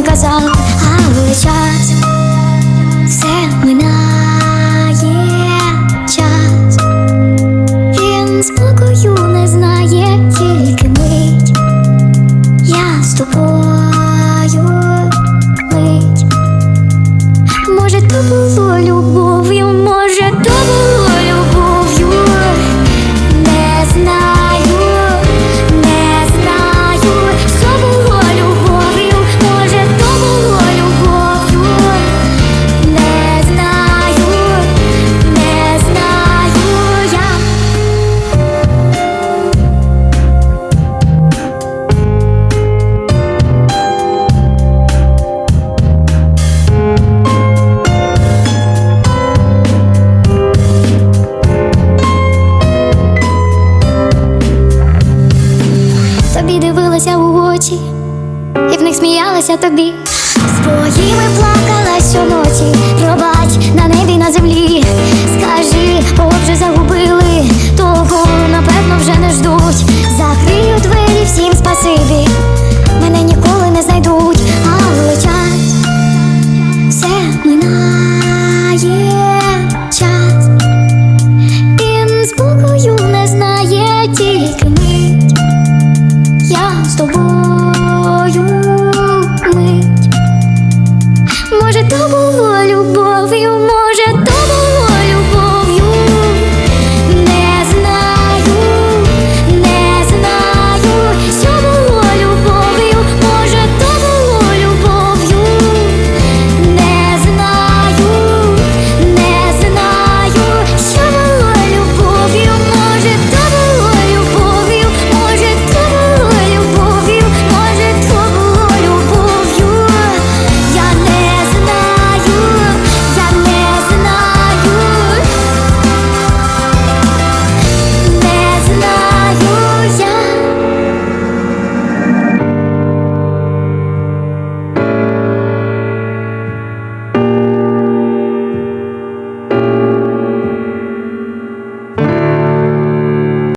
ми казали, але час все минає час. Він спокою не знає, тільки мить. Я з тобою мить. Може, то було любов'ю, дивилася у очі, і в них сміялася тобі. Своїми плакала щоночі,